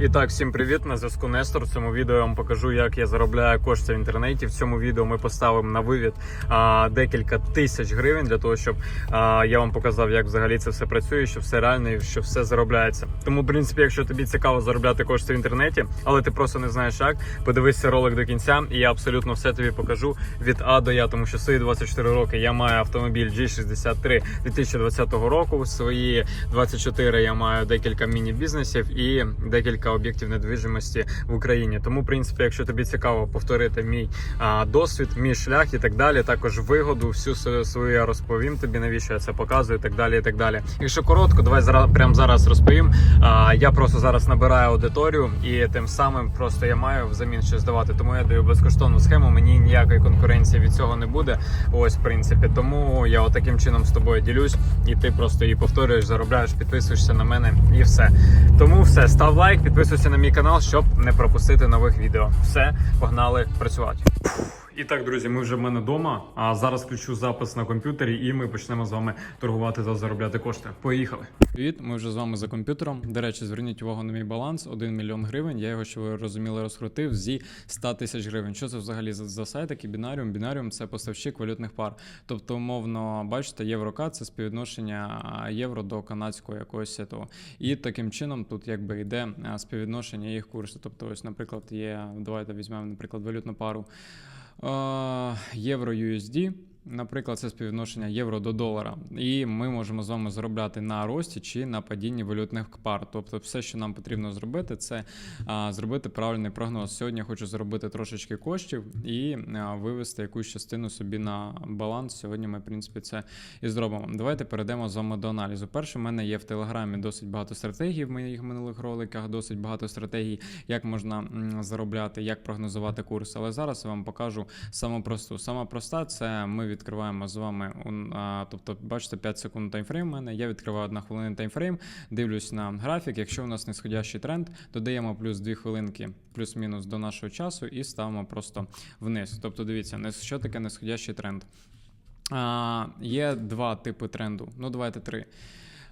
І так, всім привіт! На зв'язку Нестор. В цьому відео я вам покажу, як я заробляю кошти в інтернеті. В цьому відео ми поставимо на вивід а, декілька тисяч гривень для того, щоб а, я вам показав, як взагалі це все працює, що все реально і що все заробляється. Тому, в принципі, якщо тобі цікаво заробляти кошти в інтернеті, але ти просто не знаєш як, подивися ролик до кінця, і я абсолютно все тобі покажу від А до Я, тому що свої 24 роки я маю автомобіль G63 2020 року. Свої 24 я маю декілька міні-бізнесів і декілька об'єктів недвіжимості в Україні. Тому, в принципі, якщо тобі цікаво повторити мій а, досвід, мій шлях і так далі, також вигоду, всю свою я розповім тобі, навіщо я це показую, і так далі. І так далі. Якщо коротко, давай зараз прямо зараз розповім. А, я просто зараз набираю аудиторію, і тим самим просто я маю взамін щось давати. Тому я даю безкоштовну схему. Мені ніякої конкуренції від цього не буде. Ось, в принципі, тому я отаким чином з тобою ділюсь, і ти просто її повторюєш, заробляєш, підписуєшся на мене і все. Тому все, став лайк, підписуйся на мій канал, щоб не пропустити нових відео. Все, погнали працювати. І так, друзі, ми вже в мене вдома. А зараз включу запис на комп'ютері, і ми почнемо з вами торгувати та заробляти кошти. Поїхали. Привіт, ми вже з вами за комп'ютером. До речі, зверніть увагу на мій баланс 1 мільйон гривень. Я його, що ви розуміли, розкрутив зі 100 тисяч гривень. Що це взагалі за, за сайт, такий бінаріум? Бінаріум це поставщик валютних пар. Тобто, умовно, бачите, єврока це співвідношення євро до канадського якогось того. І таким чином тут якби йде співвідношення їх курсу. Тобто, ось, наприклад, є. Давайте візьмемо, наприклад, валютну пару. Євро USD, наприклад, це співвідношення євро до долара, і ми можемо з вами заробляти на рості чи на падінні валютних пар. Тобто, все, що нам потрібно зробити, це а, зробити правильний прогноз. Сьогодні я хочу заробити трошечки коштів і а, вивести якусь частину собі на баланс. Сьогодні ми, в принципі, це і зробимо. Давайте перейдемо з вами до аналізу. Перше, в мене є в телеграмі досить багато стратегій в моїх минулих роликах, досить багато стратегій, як можна заробляти, як прогнозувати курс. Але зараз я вам покажу саму просту. Сама проста це ми відкриваємо з вами. Тобто, бачите, 5 секунд таймфрейм. У мене я відкриваю 1 хвилина таймфрейм, дивлюсь на графік. Якщо у нас нисходящий тренд, додаємо плюс 2 хвилинки, плюс-мінус до нашого часу, і ставимо просто вниз. Тобто, дивіться, що таке нисходящий тренд. А, є два типи тренду. Ну, давайте три.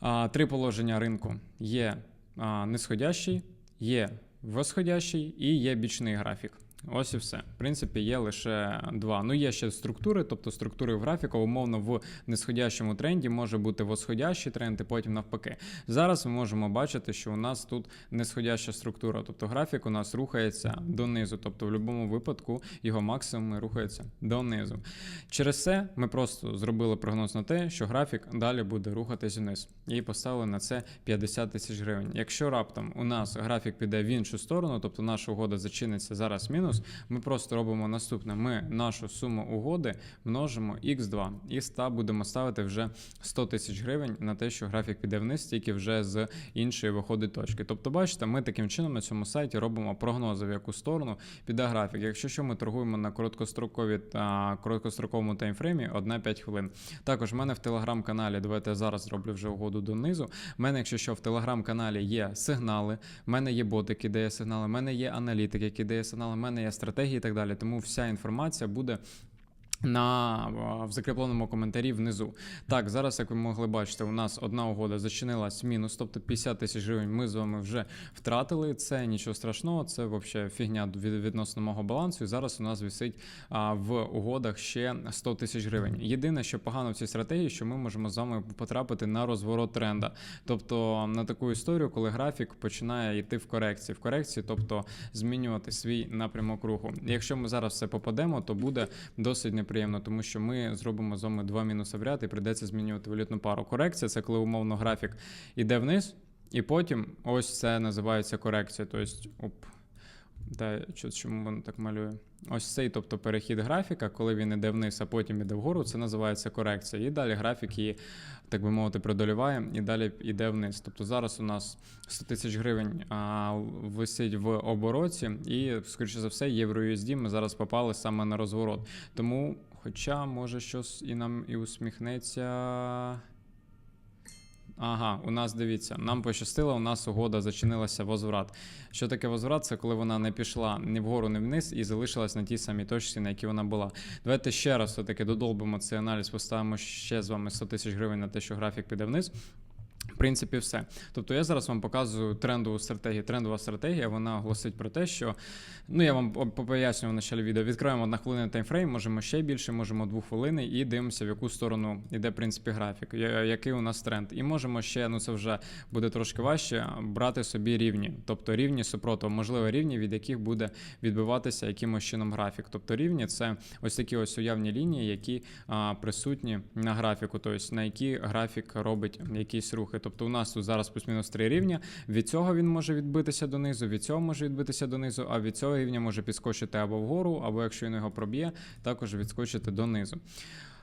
А, три положення ринку: є а, нисходящий, є восходящий і є бічний графік. Ось і все. В принципі, є лише два. Ну, є ще структури, тобто структури графіка, умовно, в нисходящому тренді може бути восходящий тренд, і потім навпаки. Зараз ми можемо бачити, що у нас тут нисходяща структура, тобто графік у нас рухається донизу, тобто в будь-якому випадку його максимум рухається донизу. Через це ми просто зробили прогноз на те, що графік далі буде рухатись вниз. І поставили на це 50 тисяч гривень. Якщо раптом у нас графік піде в іншу сторону, тобто наша угода зачиниться зараз мінус, ми просто робимо наступне: ми нашу суму угоди множимо x2 і 100 будемо ставити вже 100 тисяч гривень на те, що графік піде вниз, тільки вже з іншої виходить точки. Тобто, бачите, ми таким чином на цьому сайті робимо прогнози, в яку сторону піде графік. Якщо що, ми торгуємо на короткострокові та короткостроковому таймфреймі 1-5 хвилин. Також в мене в телеграм-каналі, давайте я зараз зроблю вже угоду донизу. В мене, якщо що, в телеграм-каналі є сигнали, в мене є боти, які дає сигнали, в мене є аналітик, який дає сигнали, в мене є стратегії і так далі. Тому вся інформація буде. На в закріпленому коментарі внизу. Так, зараз, як ви могли бачити, у нас одна угода зачинилась мінус, тобто 50 тисяч гривень ми з вами вже втратили. Це нічого страшного, це взагалі фігня від, відносно мого балансу. І зараз у нас висить а, в угодах ще 100 тисяч гривень. Єдине, що погано в цій стратегії, що ми можемо з вами потрапити на розворот тренда. Тобто на таку історію, коли графік починає йти в корекції, в корекції, тобто змінювати свій напрямок руху. Якщо ми зараз все попадемо, то буде досить неприємно, тому що ми зробимо з вами два мінуси в ряд і прийдеться змінювати валютну пару. Корекція це коли умовно графік іде вниз, і потім ось це називається корекція. Тобто, оп, що- чому воно так малює? Ось цей, тобто перехід графіка, коли він іде вниз, а потім іде вгору, це називається корекція. І далі графік її, так би мовити, продоліває і далі йде вниз. Тобто зараз у нас 100 тисяч гривень а, висить в обороті, і, скоріше за все, євро USD ми зараз попали саме на розворот. Тому, хоча, може, щось і нам і усміхнеться. Ага, у нас дивіться, нам пощастило, у нас угода зачинилася возврат. Що таке возврат? Це коли вона не пішла ні вгору, ні вниз і залишилась на тій самій точці, на якій вона була. Давайте ще раз все-таки додолбимо цей аналіз, поставимо ще з вами 100 тисяч гривень на те, що графік піде вниз. В принципі, все. Тобто я зараз вам показую трендову стратегію. Трендова стратегія вона гласить про те, що ну я вам по- пояснював на початку відео. Відкриваємо одна хвилина таймфрейм, можемо ще більше, можемо дві хвилини, і дивимося, в яку сторону йде в принципі графік, який у нас тренд. І можемо ще, ну це вже буде трошки важче, брати собі рівні, тобто рівні супротиву, можливо, рівні, від яких буде відбиватися якимось чином графік. Тобто рівні це ось такі ось уявні лінії, які а, присутні на графіку, тобто на які графік робить якісь рухи. Тобто у нас тут зараз плюс-мінус три рівня. Від цього він може відбитися донизу, від цього може відбитися донизу, а від цього рівня може підскочити або вгору, або якщо він його проб'є, також відскочити донизу.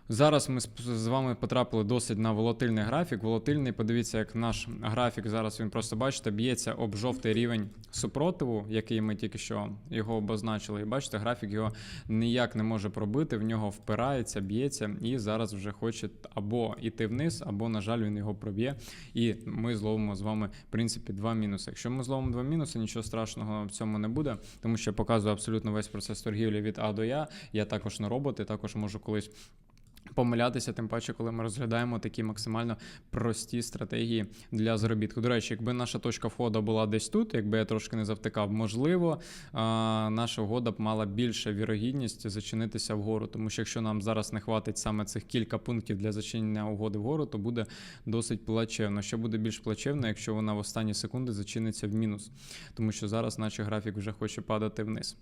Зараз ми з- вами потрапили досить на волатильний графік. Волатильний, подивіться, як наш графік зараз він просто бачите, б'ється об жовтий рівень супротиву, який ми тільки що його обозначили. І бачите, графік його ніяк не може пробити, в нього впирається, б'ється, і зараз вже хоче або йти вниз, або, на жаль, він його проб'є. І ми зловимо з вами, в принципі, два мінуси. Якщо ми зловимо два мінуси, нічого страшного в цьому не буде, тому що я показую абсолютно весь процес торгівлі від А до Я. Я також не робот, також можу колись помилятися, тим паче, коли ми розглядаємо такі максимально прості стратегії для заробітку. До речі, якби наша точка входу була десь тут, якби я трошки не завтикав, можливо, наша угода б мала більше вірогідність зачинитися вгору. Тому що якщо нам зараз не хватить саме цих кілька пунктів для зачинення угоди вгору, то буде досить плачевно. Що буде більш плачевно, якщо вона в останні секунди зачиниться в мінус, тому що зараз, наче графік вже хоче падати вниз.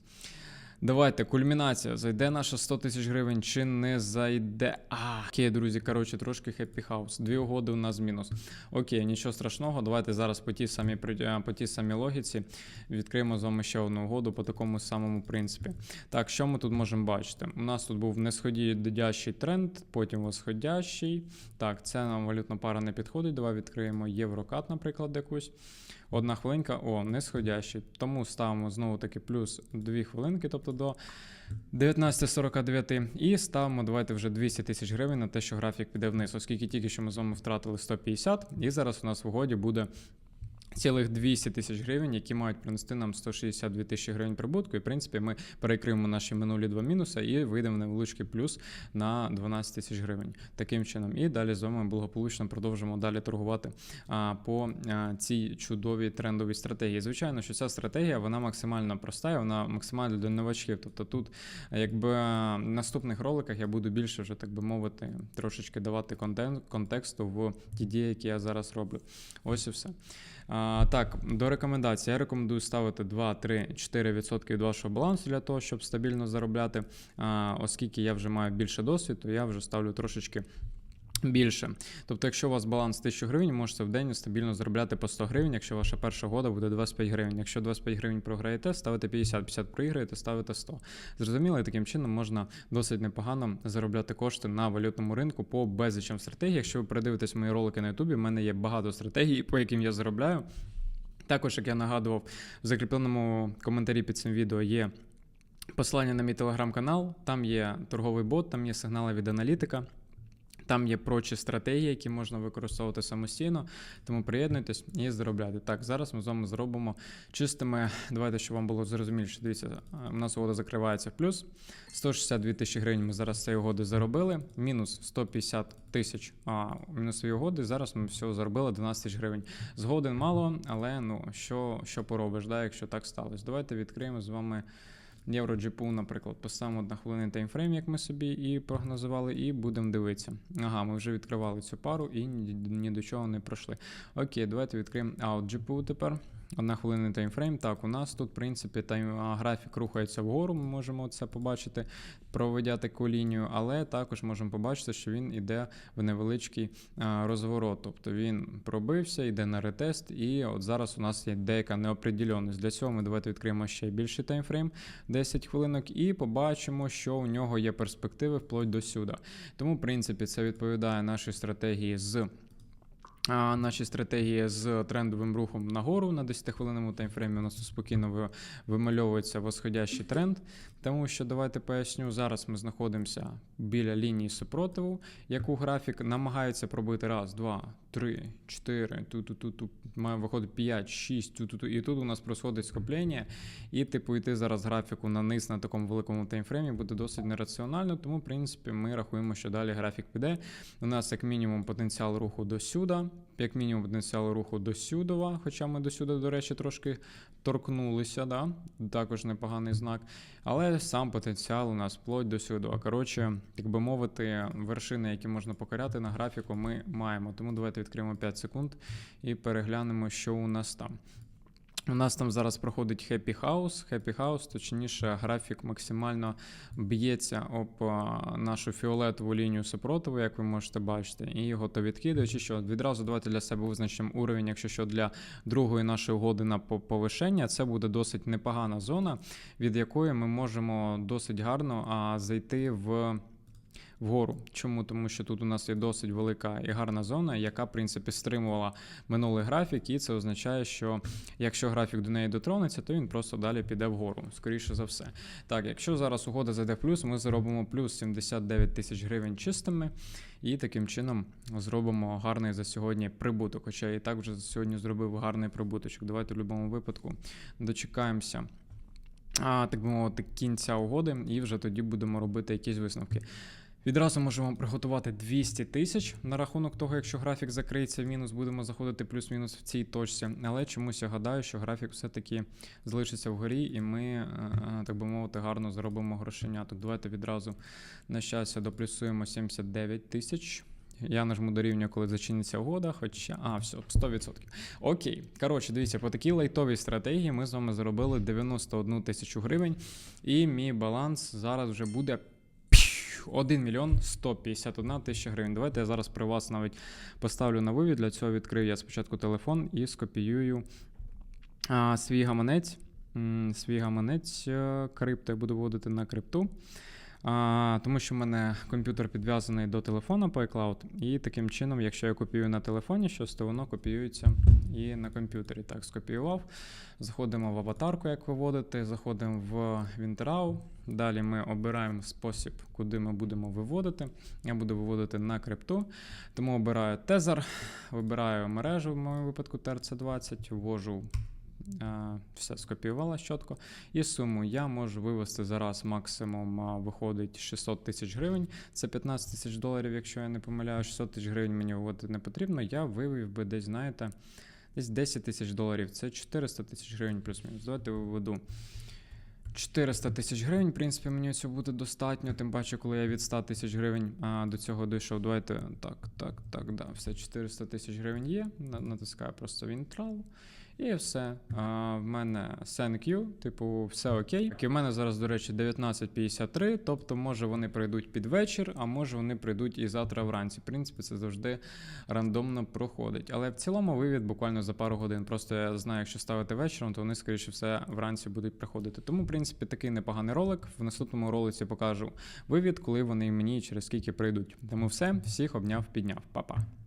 Давайте, кульмінація. Зайде наша 100 тисяч гривень чи не зайде? А, окей, друзі, коротше, трошки хеппі хаус. Дві угоди у нас мінус. Окей, нічого страшного. Давайте зараз по тій самій е, по тій самій логіці відкриємо з вами ще одну угоду по такому самому принципі. Так, що ми тут можемо бачити? У нас тут був нисходящий тренд, потім восходящий. Так, це нам валютна пара не підходить. Давай відкриємо єврокат, наприклад, якусь. Одна хвилинка, о, нисходящий. Тому ставимо знову таки плюс 2 хвилинки, тобто до 19.49. І ставимо, давайте вже 200 тисяч гривень на те, що графік піде вниз, оскільки тільки що ми з вами втратили 150, і зараз у нас в угоді буде. Цілих 200 тисяч гривень, які мають принести нам 162 тисячі гривень прибутку. І в принципі ми перекриємо наші минулі два мінуси і вийдемо невеличкий плюс на 12 тисяч гривень. Таким чином. І далі з вами благополучно продовжимо далі торгувати а, по а, цій чудовій трендовій стратегії. Звичайно, що ця стратегія вона максимально проста, і вона максимально для новачків. Тобто тут, якби в наступних роликах я буду більше вже так би мовити, трошечки давати контент, контексту в ті дії, які я зараз роблю. Ось і все. А, так, до рекомендацій. Я рекомендую ставити 2, 3, 4% від вашого балансу для того, щоб стабільно заробляти. А, оскільки я вже маю більше досвіду, я вже ставлю трошечки. Більше. Тобто, якщо у вас баланс 1000 гривень, можете в день стабільно заробляти по 100 гривень, якщо ваша перша года буде 25 гривень. Якщо 25 гривень програєте, ставите 50, 50 проіграєте, ставите 100. Зрозуміло, і таким чином можна досить непогано заробляти кошти на валютному ринку по безлічам стратегій. Якщо ви передивитесь мої ролики на Ютубі, в мене є багато стратегій, по яким я заробляю. Також, як я нагадував, в закріпленому коментарі під цим відео є посилання на мій телеграм-канал, там є торговий бот, там є сигнали від аналітика. Там є прочі стратегії, які можна використовувати самостійно, тому приєднуйтесь і заробляйте. Так, зараз ми з вами зробимо чистими. Давайте, щоб вам було зрозуміліше. Дивіться, е, у нас угода закривається в плюс. 162 тисячі гривень ми зараз з цієї угоди заробили. Мінус 150 тисяч мінусові угоди. Зараз ми всього заробили 12 тисяч гривень. Згоден мало, але ну що, що поробиш, да, якщо так сталося. Давайте відкриємо з вами. Євроджипу, наприклад, поставимо на хвилини таймфрейм, як ми собі і прогнозували, і будемо дивитися. Ага, ми вже відкривали цю пару і ні, ні до чого не пройшли. Окей, давайте відкриємо аут тепер. Одна хвилина таймфрейм. Так, у нас тут, в принципі, тайм, графік рухається вгору, ми можемо це побачити, проведя таку лінію, але також можемо побачити, що він йде в невеличкий а, розворот. Тобто він пробився, йде на ретест, і от зараз у нас є деяка неопределеність. Для цього ми давайте відкриємо ще більший таймфрейм, 10 хвилинок, і побачимо, що у нього є перспективи вплоть до сюди. Тому, в принципі, це відповідає нашій стратегії з. Наші стратегії з трендовим рухом нагору на 10-хвилинному таймфреймі у нас тут спокійно ви- вимальовується восходящий тренд. Тому що давайте поясню, зараз ми знаходимося біля лінії супротиву, яку графік намагається пробити раз, два, 3, 4, тут, тут, тут, тут має виходити 5, 6, тут, тут, і тут у нас происходить скоплення. І, типу, йти зараз графіку на низ на такому великому таймфреймі буде досить нераціонально, тому, в принципі, ми рахуємо, що далі графік піде. У нас як мінімум потенціал руху до сюди, як мінімум потенціал руху до сюдова, хоча ми до сюди, до речі, трошки торкнулися, да? також непоганий знак. Але сам потенціал у нас вплоть до сюди. А коротше, так би мовити, вершини, які можна покоряти на графіку, ми маємо. Тому давайте відкриємо 5 секунд і переглянемо, що у нас там. У нас там зараз проходить Happy House. Happy House, точніше, графік максимально б'ється об нашу фіолетову лінію супротиву, як ви можете бачити, і його то відкидає, чи що. Відразу давайте для себе визначимо уровень, якщо що для другої нашої угоди на повишення, це буде досить непогана зона, від якої ми можемо досить гарно а, зайти в. Вгору. Чому? Тому що тут у нас є досить велика і гарна зона, яка, в принципі, стримувала минулий графік, і це означає, що якщо графік до неї дотронеться, то він просто далі піде вгору, скоріше за все. Так, якщо зараз угода зайде плюс, ми заробимо плюс 79 тисяч гривень чистими, і таким чином зробимо гарний за сьогодні прибуток. Хоча я і так вже сьогодні зробив гарний прибуточок. Давайте в будь-якому випадку дочекаємося. А, так би мовити, кінця угоди, і вже тоді будемо робити якісь висновки. Відразу можемо приготувати 200 тисяч на рахунок того, якщо графік закриється в мінус, будемо заходити плюс-мінус в цій точці. Але чомусь я гадаю, що графік все-таки залишиться вгорі, і ми, е, так би мовити, гарно заробимо грошення. Тут давайте відразу на щастя доплюсуємо 79 тисяч. Я нажму дорівнює, коли зачиниться угода, хоча. А, все, 100%. Окей. Коротше, дивіться, по такій лайтовій стратегії ми з вами заробили 91 тисячу гривень, і мій баланс зараз вже буде 1 мільйон 151 тисяча гривень. Давайте я зараз при вас навіть поставлю на вивід. Для цього відкрию я спочатку телефон і скопіюю а, свій гаманець. Свій гаманець е, крипто я буду вводити на крипту. А, тому що в мене комп'ютер підв'язаний до телефона по iCloud, і таким чином, якщо я копіюю на телефоні щось, то воно копіюється і на комп'ютері. Так, скопіював. Заходимо в аватарку, як виводити, заходимо в Вінтерау. Далі ми обираємо спосіб, куди ми будемо виводити. Я буду виводити на крипту. Тому обираю тезер, вибираю мережу, в моєму випадку TRC20, ввожу. Е, Все скопіювала чітко. І суму я можу вивести зараз максимум виходить 600 тисяч гривень. Це 15 тисяч доларів, якщо я не помиляю, 600 тисяч гривень мені виводити не потрібно. Я вивів би десь, знаєте, десь 10 тисяч доларів. Це 400 тисяч гривень плюс-мінус. Давайте виведу 400 тисяч гривень. В принципі, мені цього буде достатньо. Тим паче, коли я від 100 тисяч гривень а, до цього дійшов. Давайте так, так, так, да. Все 400 тисяч гривень є. Натискаю просто Вінтрал. І все. А, в мене thank you, типу, все окей. І в мене зараз, до речі, 19.53, тобто, може вони прийдуть під вечір, а може вони прийдуть і завтра вранці. В принципі, це завжди рандомно проходить. Але в цілому вивід буквально за пару годин. Просто я знаю, якщо ставити вечором, то вони, скоріше все, вранці будуть приходити. Тому, в принципі, такий непоганий ролик. В наступному ролиці покажу вивід, коли вони мені через скільки прийдуть. Тому все, всіх обняв, підняв. Па-па.